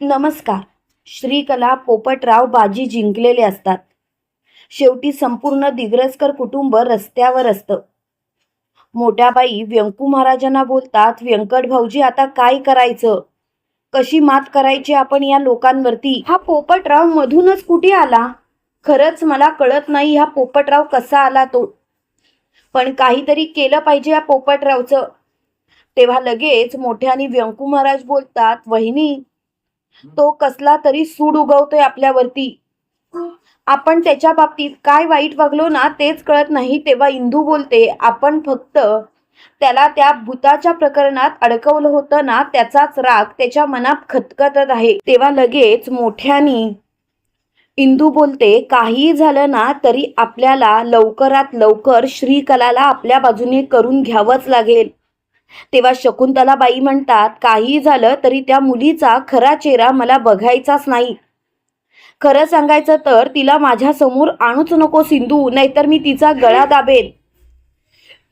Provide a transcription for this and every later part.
नमस्कार. श्रीकला पोपटराव बाजी जिंकलेले असतात. शेवटी संपूर्ण दिग्रसकर कुटुंब रस्त्यावर असतं. मोठ्या बाई व्यंकू महाराजांना बोलतात व्यंकट भाऊजी आता काय करायचं? कशी मात करायची आपण या लोकांवरती? हा पोपटराव मधूनच कुठे आला? खरंच मला कळत नाही हा पोपटराव कसा आला तो. पण काहीतरी केलं पाहिजे या पोपटरावचं. तेव्हा लगेच मोठ्याने व्यंकू महाराज बोलतात वहिनी तो कसला तरी सूड उगवतोय आपल्यावरती. आपण त्याच्या बाबतीत काय वाईट वागलो ना तेच कळत नाही तेव्हा इंदू बोलते आपण फक्त त्याला त्या भूताच्या प्रकरणात अडकवलं होतं ना त्याचाच राग त्याच्या मनात खतखतत आहे. तेव्हा लगेच मोठ्यानी इंदू बोलते काहीही झालं ना तरी आपल्याला लवकरात लवकर श्रीकलाला आपल्या बाजूने करून घ्यावंच लागेल. तेव्हा शकुंतला बाई म्हणतात काही झालं तरी त्या मुलीचा खरा चेहरा मला बघायचाच नाही. खरं सांगायचं तर तिला माझ्यासमोर आणूच नको सिंधू नाहीतर मी तिचा गळा दाबेन.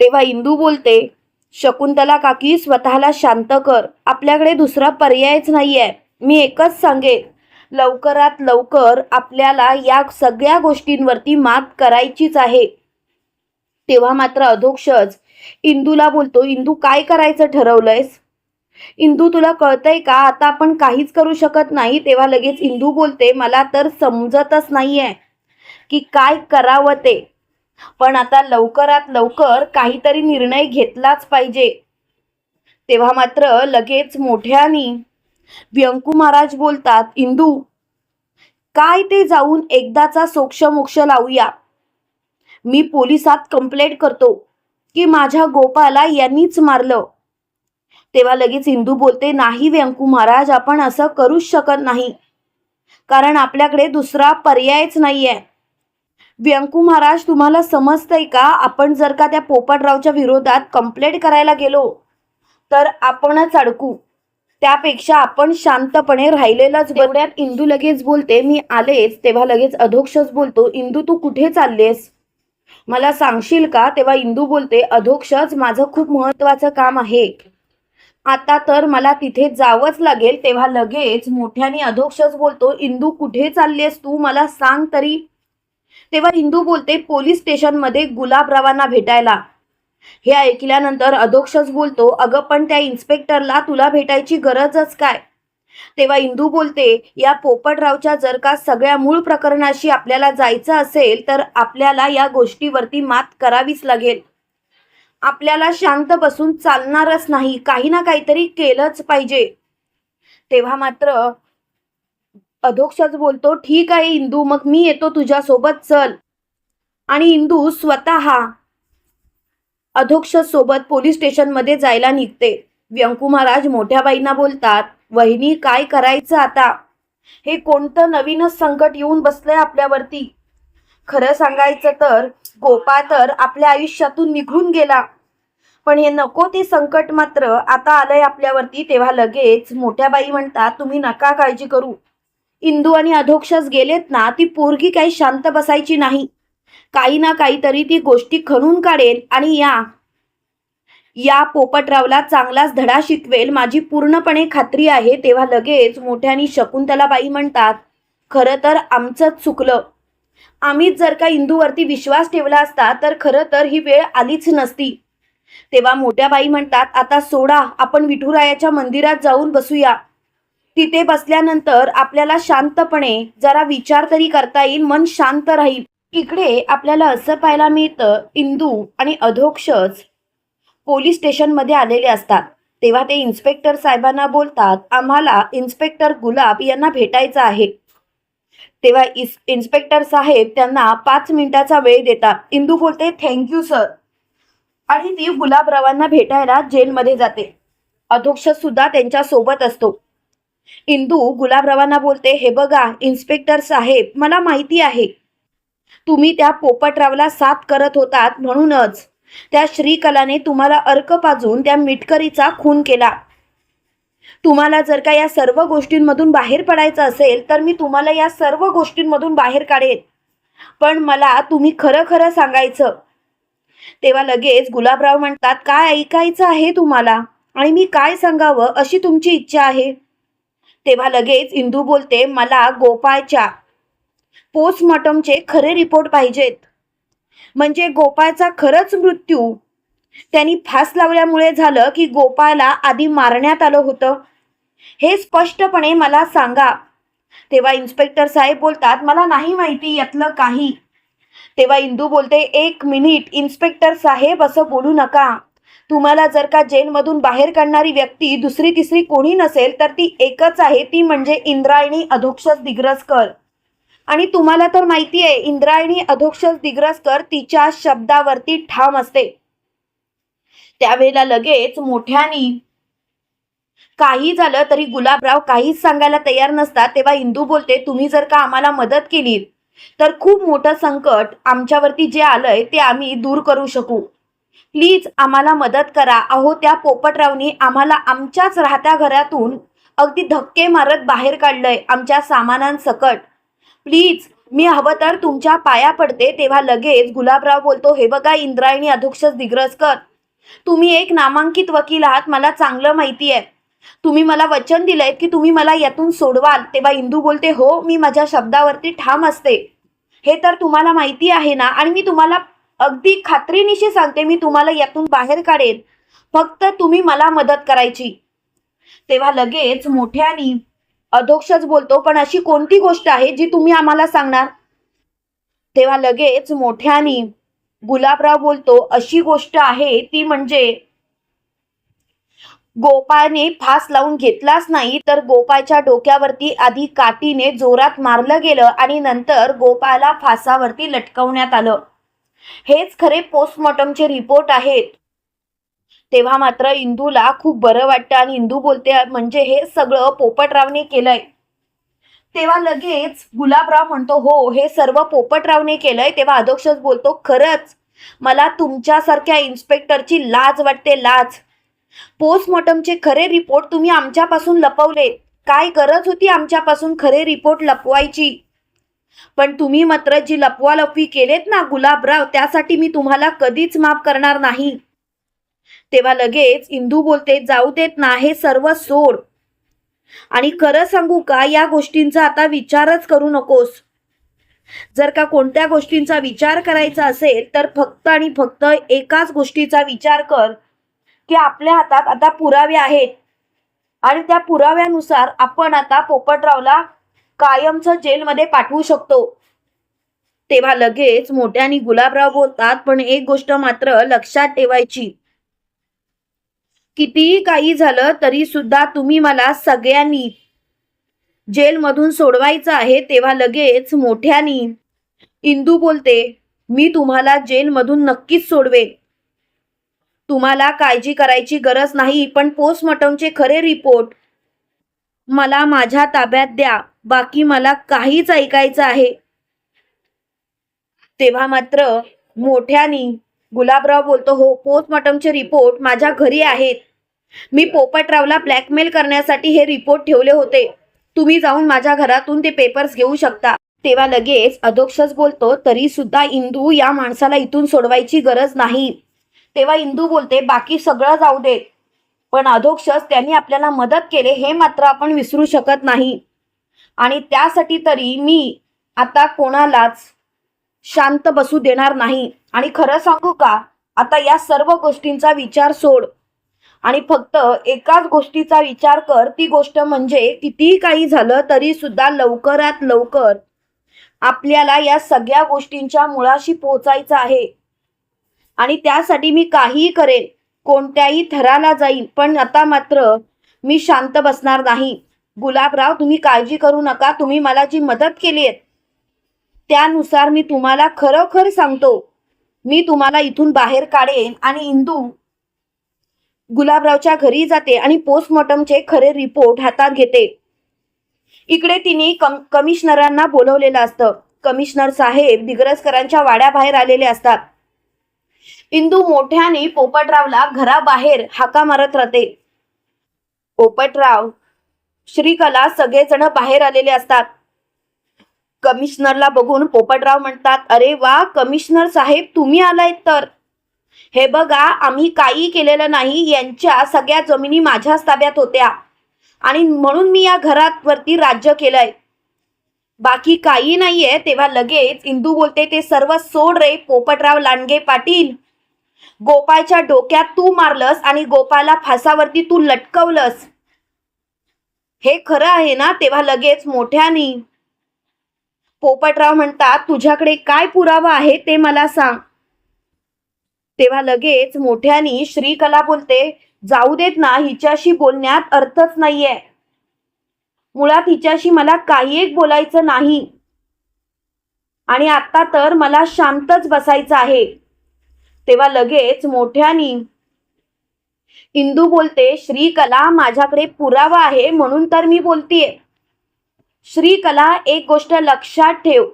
तेव्हा इंदू बोलते शकुंतला काकी स्वतःला शांत कर. आपल्याकडे दुसरा पर्यायच नाहीये. मी एकच सांगेन. लवकरात लवकर आपल्याला या सगळ्या गोष्टींवरती मात करायचीच आहे. तेव्हा मात्र अधोक्षज इंदूला बोलतो इंदू काय करायचं ठरवलंयस? इंदू तुला कळतंय का? आता आपण काहीच करू शकत नाही. तेव्हा लगेच इंदू बोलते मला तर समजतच नाहीये की काय करावं ते. पण आता लवकरात लवकर काहीतरी निर्णय घेतलाच पाहिजे. तेव्हा मात्र लगेच मोठ्यानी व्यंकू महाराज बोलतात इंदू काय ते जाऊन एकदाचा सोक्ष मोक्ष लावूया? मी पोलिसात कंप्लेंट करतो. की माझ्या गोपाला यांनीच मारलं. तेव्हा लगेच इंदू बोलते नाही व्यंकू महाराज आपण असं करूच शकत नाही. कारण आपल्याकडे दुसरा पर्यायच नाहीये. व्यंकू महाराज तुम्हाला समजतंय का? आपण जर का त्या पोपटरावच्या विरोधात कंप्लेंट करायला गेलो तर आपणच अडकू. त्यापेक्षा आपण शांतपणे राहिलेलंच तेवढ्यात इंदू लगेच बोलते मी आलेच. तेव्हा लगेच अधोक्षच बोलतो इंदू तू कुठे चाललेस? मला सांगशील का? तेव्हा इंदू बोलते अधोक्षच माझं खूप महत्वाचं काम आहे. आता तर मला तिथे जावंच लागेल. तेव्हा लगेच मोठ्याने अधोक्षच बोलतो इंदू कुठे चाललीस तू? मला सांग तरी. तेव्हा इंदू बोलते पोलीस स्टेशनमध्ये गुलाबरावांना भेटायला. हे ऐकल्यानंतर अधोक्षच बोलतो अगं पण त्या इन्स्पेक्टरला तुला भेटायची गरजच काय? तेव्हा इंदू बोलते या पोपटरावच्या जर का सगळ्या मूळ प्रकरणाशी आपल्याला जायचं असेल तर आपल्याला या गोष्टीवरती मात करावीच लागेल. आपल्याला शांत बसून चालणारच नाही काही ना काहीतरी केलंच पाहिजे. तेव्हा मात्र अधोक्षच बोलतो ठीक आहे इंदू मग मी येतो तुझ्यासोबत चल. आणि इंदू स्वतः अधोक्ष सोबत पोलीस स्टेशनमध्ये जायला निघते. व्यंकू महाराज मोठ्या बाईंना बोलतात वहिनी काय करायचं आता? हे कोणतं नवीनच संकट येऊन बसलंय आपल्यावरती? खरं सांगायचं तर गोपाळ तर आपल्या आयुष्यातून निघून गेला. पण हे नको ते संकट मात्र आता आलंय आपल्यावरती तेव्हा लगेच मोठ्या बाई म्हणतात तुम्ही नका काळजी करू. इंदू आणि अधोक्षस गेलेत ना ती पोरगी काही शांत बसायची नाही. काही ना काहीतरी ती गोष्टी खणून काढेल आणि या या पोपटरावला चांगलाच धडा शिकवेल. माझी पूर्णपणे खात्री आहे. तेव्हा लगेच मोठ्यानी शकुंतला बाई म्हणतात खरं तर आमचंच चुकलं. आम्हीच जर का इंदूवरती विश्वास ठेवला असता तर खरं तर ही वेळ आलीच नसती. तेव्हा मोठ्या बाई म्हणतात आता सोडा आपण विठुरायाच्या मंदिरात जाऊन बसूया. तिथे बसल्यानंतर आपल्याला शांतपणे जरा विचार तरी करता येईल मन शांत राहील. इकडे आपल्याला असं पाहायला मिळतं इंदू आणि अधोक्षच पोलीस स्टेशनमध्ये आलेले असतात. तेव्हा ते इन्स्पेक्टर साहेबांना बोलतात आम्हाला इन्स्पेक्टर गुलाब यांना भेटायचं आहे. तेव्हा इस इन्स्पेक्टर साहेब त्यांना पाच मिनिटाचा वेळ देतात. इंदू बोलते थँक्यू सर आणि ती गुलाबरावांना भेटायला जेलमध्ये जाते. अध्यक्ष सुद्धा त्यांच्यासोबत असतो. इंदू गुलाबरावांना बोलते हे बघा इन्स्पेक्टर साहेब मला माहिती आहे. तुम्ही त्या पोपटरावला साथ करत होतात म्हणूनच. त्या श्रीकलाने तुम्हाला अर्क पाजून त्या मिटकरीचा खून केला. तुम्हाला जर का या सर्व गोष्टींमधून बाहेर पडायचं असेल तर मी तुम्हाला या सर्व गोष्टींमधून बाहेर काढेन. पण मला तुम्ही खरं खरं सांगायचं. तेव्हा लगेच गुलाबराव म्हणतात काय ऐकायचं आहे तुम्हाला? आणि मी काय सांगावं अशी तुमची इच्छा आहे? तेव्हा लगेच इंदू बोलते मला गोपाळच्या पोस्टमॉर्टमचे खरे रिपोर्ट पाहिजेत. म्हणजे गोपाळचा खरंच मृत्यू. त्यांनी फास लावल्यामुळे झालं की गोपाळला आधी मारण्यात आलं होतं. हे स्पष्टपणे मला सांगा. तेव्हा इन्स्पेक्टर साहेब बोलतात मला नाही माहिती यातलं काही. तेव्हा इंदू बोलते एक मिनिट इन्स्पेक्टर साहेब असं बोलू नका. तुम्हाला जर का जेलमधून बाहेर काढणारी व्यक्ती दुसरी तिसरी कोणी नसेल तर ती एकच आहे ती म्हणजे इंद्रायणी अधोक्षज दिग्रजकर आणि तुम्हाला तर माहिती आहे इंद्रायणी अधोक्षस दिग्रसकर तिच्या शब्दावरती ठाम असते. त्यावेळेला लगेच मोठ्यानी काही झालं तरी गुलाबराव काहीच सांगायला तयार नसतात. तेव्हा इंदू बोलते तुम्ही जर का आम्हाला मदत केली तर खूप मोठं संकट आमच्यावरती जे आलंय ते आम्ही दूर करू शकू. प्लीज आम्हाला मदत करा. अहो त्या पोपटरावनी आम्हाला आमच्याच राहत्या घरातून अगदी धक्के मारत बाहेर काढलंय आमच्या सामानांसकट. प्लीज मी हवं तर तुमच्या पाया पडते तेव्हा लगेच गुलाबराव बोलतो हे बघा इंद्रायणी अध्यक्ष दिग्रजकर तुम्ही एक नामांकित वकील आहात मला चांगलं माहिती आहे. तुम्ही मला वचन दिलंय की तुम्ही मला यातून सोडवाल. तेव्हा इंदू बोलते हो मी माझ्या शब्दावरती ठाम असते. हे तर तुम्हाला माहिती आहे ना आणि मी तुम्हाला अगदी खात्रीनिशी सांगते मी तुम्हाला यातून बाहेर काढेन. फक्त तुम्ही मला मदत करायची. तेव्हा लगेच मोठ्यानी अधोक्षच बोलतो पण अशी कोणती गोष्ट आहे जी तुम्ही आम्हाला सांगणार? तेव्हा लगेच मोठ्यानी गुलाबराव बोलतो अशी गोष्ट आहे ती म्हणजे गोपाळने फास लावून घेतलाच नाही तर गोपाळच्या डोक्यावरती आधी काठीने जोरात मारलं गेलं आणि नंतर गोपाळला फासावरती लटकवण्यात आलं. हेच खरे पोस्टमॉर्टमचे रिपोर्ट आहेत. तेव्हा मात्र इंदूला खूप बरं वाटतं आणि इंदू बोलते म्हणजे हे सगळं पोपटरावने केलंय. तेव्हा लगेच गुलाबराव म्हणतो हो हे सर्व पोपटरावने केलंय. तेव्हा अधोक्षच बोलतो खरंच मला तुमच्यासारख्या इन्स्पेक्टरची लाज वाटते लाज. पोस्टमॉर्टमचे खरे रिपोर्ट तुम्ही आमच्यापासून लपवले. काय गरज होती आमच्यापासून खरे रिपोर्ट लपवायची? पण तुम्ही मात्र जी लपवालपवी केलेत ना गुलाबराव त्यासाठी मी तुम्हाला कधीच माफ करणार नाही. तेव्हा लगेच इंदू बोलते जाऊ देत ना हे सर्व सोड. आणि खरं सांगू का या गोष्टींचा आता विचारच करू नकोस. जर का कोणत्या गोष्टींचा विचार करायचा असेल तर फक्त आणि फक्त एकाच गोष्टीचा विचार कर की आपल्या हातात आता पुरावे आहेत. आणि त्या पुराव्यानुसार आपण आता पोपटरावला कायमचं जेलमध्ये पाठवू शकतो. तेव्हा लगेच मोठ्यानी गुलाबराव बोलतात पण एक गोष्ट मात्र लक्षात ठेवायची. कितीही काही झालं तरी सुद्धा तुम्ही मला सगळ्यांनी जेलमधून सोडवायचं आहे तेव्हा लगेच मोठ्यानी इंदू बोलते मी तुम्हाला जेलमधून नक्कीच सोडवेन. तुम्हाला काळजी करायची गरज नाही पण पोस्टमॉर्टमचे खरे रिपोर्ट मला माझ्या ताब्यात द्या. बाकी मला काहीच ऐकायचं आहे. तेव्हा मात्र मोठ्यानी गुलाबराव बोलतो हो पोस्टमॉर्टमचे रिपोर्ट माझ्या घरी आहेत. मी पोपटरावला ब्लॅकमेल करण्यासाठी हे रिपोर्ट ठेवले होते. तुम्ही जाऊन माझ्या घरातून ते पेपर्स घेऊ शकता. तेव्हा लगेच अधोक्षच बोलतो तरी सुद्धा इंदू या माणसाला इथून सोडवायची गरज नाही. तेव्हा इंदू बोलते बाकी सगळं जाऊ दे. पण अधोक्षस त्यांनी आपल्याला मदत केले हे मात्र आपण विसरू शकत नाही. आणि त्यासाठी तरी मी आता कोणालाच शांत बसू देणार नाही. आणि खरं सांगू का? आता या सर्व गोष्टींचा विचार सोड. आणि फक्त एकाच गोष्टीचा विचार कर. ती गोष्ट म्हणजे कितीही काही झालं तरी सुद्धा लवकरात लवकर आपल्याला या सगळ्या गोष्टींच्या मुळाशी पोहोचायचं आहे. आणि त्यासाठी मी काहीही करेन. कोणत्याही थराला जाईन. पण आता मात्र मी शांत बसणार नाही. गुलाबराव तुम्ही काळजी करू नका. तुम्ही मला जी मदत केली आहे त्यानुसार मी तुम्हाला खरोखर सांगतो. मी तुम्हाला इथून बाहेर काढेन आणि इंदू गुलाबरावच्या घरी जाते आणि पोस्टमॉर्टमचे खरे रिपोर्ट हातात घेते. इकडे तिने कम कमिशनरांना बोलवलेलं असतं. कमिशनर साहेब दिग्रसकरांच्या वाड्याबाहेर आलेले असतात. इंदू मोठ्याने पोपटरावला घराबाहेर हाका मारत राहते. पोपटराव श्रीकला सगळेजण बाहेर आलेले असतात. कमिशनरला बघून पोपटराव म्हणतात अरे वा कमिशनर साहेब तुम्ही आलाय तर. हे बघा आम्ही काही केलेलं नाही यांच्या सगळ्या जमिनी माझ्याच ताब्यात होत्या. आणि म्हणून मी या घरात वरती राज्य केलंय. बाकी काही नाहीये. तेव्हा लगेच इंदू बोलते ते सर्व सोड रे पोपटराव लांडगे पाटील. गोपाळच्या डोक्यात तू मारलंस आणि गोपाळला फासावरती तू लटकवलंस. हे खरं आहे ना? तेव्हा लगेच मोठ्यानी पोपटराव म्हणतात तुझ्याकडे काय पुरावा आहे ते मला सांग. तेव्हा लगेच मोठ्यानी श्रीकला बोलते जाऊ देत ना हिच्याशी बोलण्यात अर्थच नाहीये. मुळात हिच्याशी मला काही एक बोलायचं नाही. आणि आता तर मला शांतच बसायचं आहे. तेव्हा लगेच मोठ्यानी इंदू बोलते श्रीकला माझ्याकडे पुरावा आहे म्हणून तर मी बोलतीये. श्रीकला एक गोष्ट लक्षात ठेव.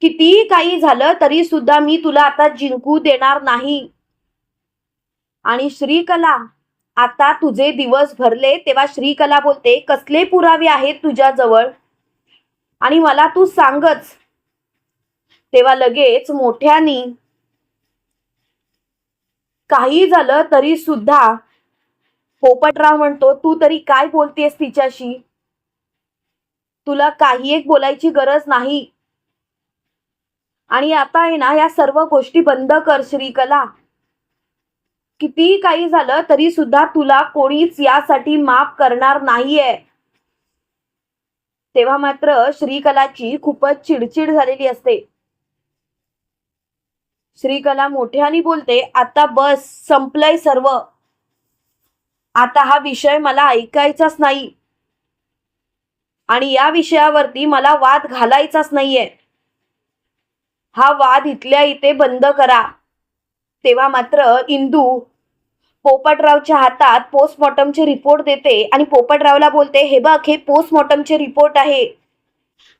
कितीही काही झालं तरी सुद्धा मी तुला आता जिंकू देणार नाही. आणि श्रीकला आता तुझे दिवस भरले तेव्हा श्रीकला बोलते कसले पुरावे आहेत तुझ्याजवळ? आणि मला तू सांगच. तेव्हा लगेच मोठ्यानी काही झालं तरी सुद्धा पोपटराव म्हणतो तू तरी काय बोलतेस तिच्याशी? तुला काही एक बोलायची गरज नाही. आणि आता आहे ना या सर्व गोष्टी बंद कर श्रीकला. कितीही काही झालं तरी सुद्धा तुला कोणीच यासाठी माफ करणार नाहीये. तेव्हा मात्र श्रीकलाची खूपच चिडचिड झालेली असते. श्रीकला मोठ्याने बोलते आता बस संपलंय सर्व. आता हा विषय मला ऐकायचाच नाही. आणि या विषयावरती मला वाद घालायचाच नाहीये. हा वाद इथल्या इथे बंद करा. तेव्हा मात्र इंदू पोपटरावच्या हातात पोस्टमॉर्टमचे रिपोर्ट देते आणि पोपटरावला बोलते हे बघ हे पोस्टमॉर्टमचे रिपोर्ट आहे.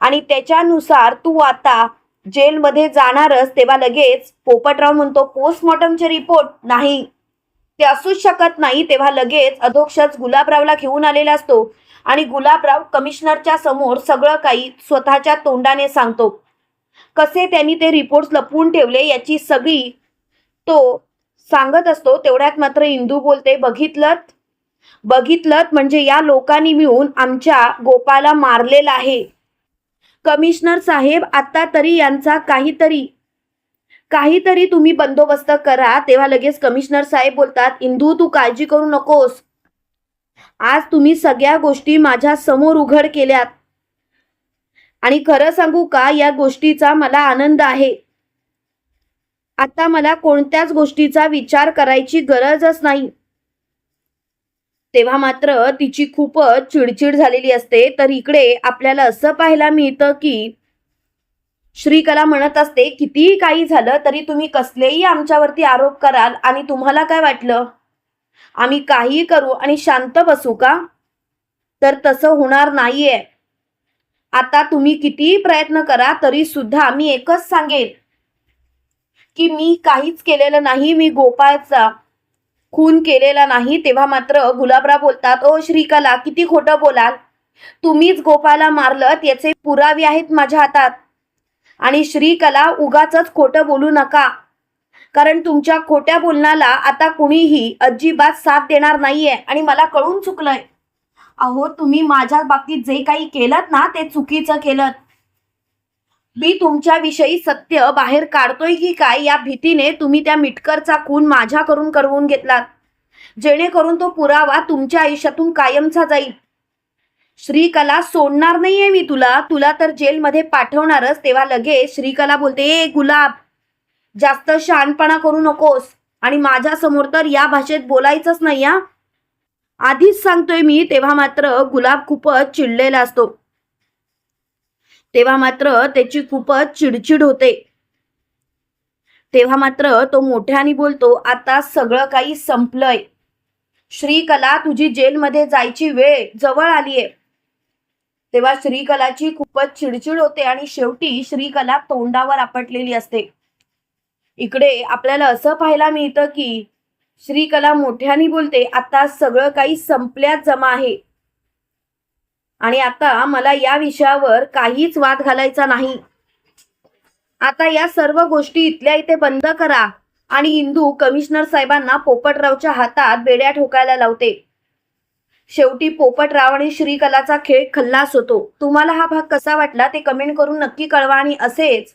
आणि त्याच्यानुसार तू आता जेलमध्ये जाणारच तेव्हा लगेच पोपटराव म्हणतो पोस्टमॉर्टमचे रिपोर्ट नाही. ते असूच शकत नाही. तेव्हा लगेच अधोक्षच गुलाबरावला घेऊन आलेला असतो. आणि गुलाबराव कमिशनरच्या समोर सगळं काही स्वतःच्या तोंडाने सांगतो. कसे त्यांनी ते रिपोर्ट्स लपवून ठेवले याची सगळी तो सांगत असतो. तेवढ्यात मात्र इंदू बोलते बघितलं बघितलं म्हणजे या लोकांनी मिळून आमच्या गोपाला मारलेला आहे. कमिशनर साहेब आता तरी यांचा काहीतरी काहीतरी तुम्ही बंदोबस्त करा. तेव्हा लगेच कमिशनर साहेब बोलतात इंदू तू काळजी करू नकोस. आज तुम्ही सगळ्या गोष्टी माझ्यासमोर उघड केल्यात. आणि खरं सांगू का या गोष्टीचा मला आनंद आहे. आता मला कोणत्याच गोष्टीचा विचार करायची गरजच नाही. तेव्हा मात्र तिची खूपच चिडचिड झालेली असते. तर इकडे आपल्याला असं पाहायला मिळतं की श्रीकला म्हणत असते कितीही काही झालं तरी तुम्ही कसलेही आमच्यावरती आरोप कराल आणि तुम्हाला काय वाटलं? आम्ही काहीही करू आणि शांत बसू का? तर तसं होणार नाहीये. आता तुम्ही कितीही प्रयत्न करा तरी सुद्धा मी एकच सांगेन की मी काहीच केलेलं नाही मी गोपाळचा खून केलेला नाही. तेव्हा मात्र गुलाबराव बोलतात ओ श्रीकला किती खोटं बोलाल. तुम्हीच गोपाळला मारलं याचे पुरावे आहेत माझ्या हातात. आणि श्रीकला उगाच खोटं बोलू नका. कारण तुमच्या खोट्या बोलण्याला आता कुणीही अजिबात साथ देणार नाहीये आणि मला कळून चुकलंय. अहो तुम्ही माझ्या बाबतीत जे काही केलं ना ते चुकीचं केलं मी तुमच्याविषयी सत्य बाहेर काढतोय की काय या भीतीने तुम्ही त्या मिटकरचा खून माझ्याकडून करवून घेतलात. जेणेकरून तो पुरावा तुमच्या आयुष्यातून कायमचा जाईल. श्रीकला सोडणार नाहीये मी तुला. तुला तर जेलमध्ये पाठवणारच तेव्हा लगेच श्रीकला बोलते ए गुलाब जास्त शहाणपणा करू नकोस. आणि माझ्यासमोर तर या भाषेत बोलायचंच नाही या आधीच सांगतोय मी तेव्हा मात्र गुलाब खूपच चिडलेला असतो. तेव्हा मात्र त्याची खूपच चिडचिड होते. तेव्हा मात्र तो मोठ्याने बोलतो आता सगळं काही संपलंय. श्रीकला तुझी जेलमध्ये जायची वेळ जवळ आलीये. तेव्हा श्रीकलाची खूपच चिडचिड होते आणि शेवटी श्रीकला तोंडावर आपटलेली असते. इकडे आपल्याला असं पाहायला मिळतं की श्रीकला मोठ्याने बोलते आता सगळं काही संपल्यात जमा आहे. आणि आता मला या विषयावर काहीच वाद घालायचा नाही. आता या सर्व गोष्टी इथल्या इथे बंद करा. आणि इंदू कमिशनर साहेबांना पोपटरावच्या हातात बेड्या ठोकायला लावते. शेवटी पोपटराव आणि श्रीकलाचा खेळ खल्लास होतो. तुम्हाला हा भाग कसा वाटला ते कमेंट करून नक्की कळवा आणि असेच